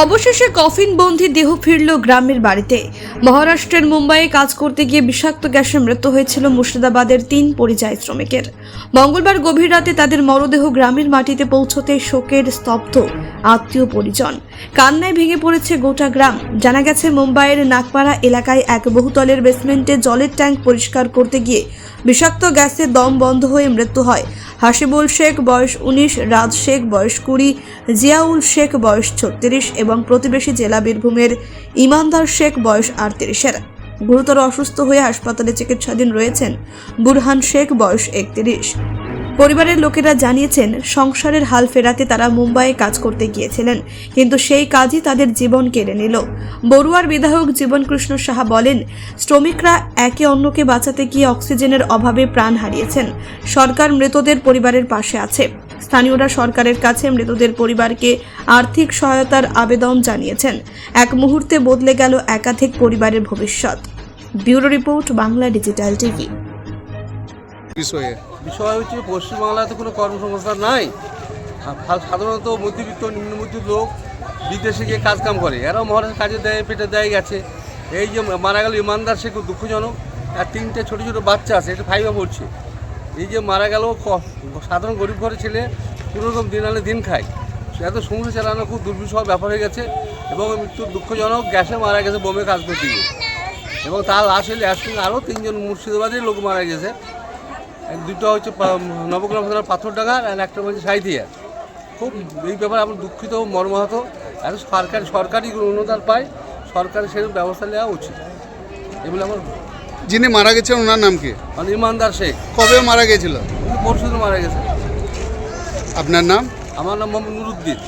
অবশেষে কফিন বন্দি দেহ ফিরল গ্রামের বাড়িতে। মহারাষ্ট্রের মুম্বাইয়ে কাজ করতে গিয়ে বিষাক্ত গ্যাসে মৃত্যু হয়েছিল মুর্শিদাবাদের তিন পরিযায়ী শ্রমিকের। মঙ্গলবার গভীর রাতে তাদের মরদেহ গ্রামের মাটিতে পৌঁছতে শোকের স্তব্ধ আত্মীয় পরিজন। কান্নায় ভেঙে পড়েছে গোটা গ্রাম। জানা গেছে, মুম্বাইয়ের নাগপাড়া এলাকায় এক বহুতলের বেসমেন্টে জলের ট্যাঙ্ক পরিষ্কার করতে গিয়ে বিষাক্ত গ্যাসে দম বন্ধ হয়ে মৃত্যু হয়। হাসিবুল শেখ বয়স উনিশ, রাজ শেখ বয়স কুড়ি, জিয়াউল শেখ বয়স ছত্রিশ এবং প্রতিবেশী জেলা বীরভূমের ইমানদার শেখ বয়স আটত্রিশের। গুরুতর অসুস্থ হয়ে হাসপাতালে চিকিৎসাধীন রয়েছেন বুরহান শেখ বয়স একত্রিশ। পরিবারের লোকেরা জানিয়েছেন, সংসারের হাল ফেরাতে তারা মুম্বাইয়ে কাজ করতে গিয়েছিলেন, কিন্তু সেই কাজই তাদের জীবন কেড়ে নিল। বড়ুয়ার বিধায়ক জীবনকৃষ্ণ সাহা বলেন, শ্রমিকরা একে অন্যকে বাঁচাতে গিয়ে অক্সিজেনের অভাবে প্রাণ হারিয়েছেন। সরকার মৃতদের পরিবারের পাশে আছে। স্থানীয়রা সরকারের কাছে মৃতদের পরিবারকে আর্থিক সহায়তার আবেদন জানিয়েছেন। এক মুহূর্তে বদলে গেল একাধিক পরিবারের ভবিষ্যৎ। Bureau report Bangla digital TV. বিষয়ে? বিষয় হচ্ছে পশ্চিমবাংলাতে কোনো কর্মসংস্থান নাই। সাধারণত মধ্যবিত্ত নিম্নমধ্যবিত্ত লোক বিদেশে গিয়ে কাজ কাম করে। এরাও মহারাষ্ট্র কাজে দেয় পেটে দেয় গেছে। এই যে মারা গেল ইমানদার সে খুব দুঃখজনক। আর তিনটে ছোটো ছোটো বাচ্চা আছে এটা ফাইভে পড়ছে। যে মারা গেল সাধারণ গরিব ঘরের ছেলে কোনোরকম দিন আনে দিন খায়। এত সংসার চালানো খুব দুর্বিষহ ব্যাপার হয়ে গেছে এবং মৃত্যুর দুঃখজনক গ্যাসে মারা গেছে, বোমে কাজ করতে গিয়ে। এবং তার লাশ একসঙ্গে আরও তিনজন মুর্শিদাবাদের লোক মারা গেছে। দুটো হচ্ছে নবগ্রাম থানার পাথরডাঙ্গা আর একটা হচ্ছে সাইথিয়া। খুব এই ব্যাপারে আমরা দুঃখিত মর্মাহত। এত সরকারি সরকারি অনুদান পায়, সরকারের সেরকম ব্যবস্থা নেওয়া উচিত। এগুলো আমার যিনি মারা গেছেন ওনার নাম কি? মানে ইমানদার শেখ। কবে মারা গেছিল? পরশুদিন পরশু মারা গেছে আপনার নাম? আমার নাম মোহাম্মদ নুরুদ্দিন।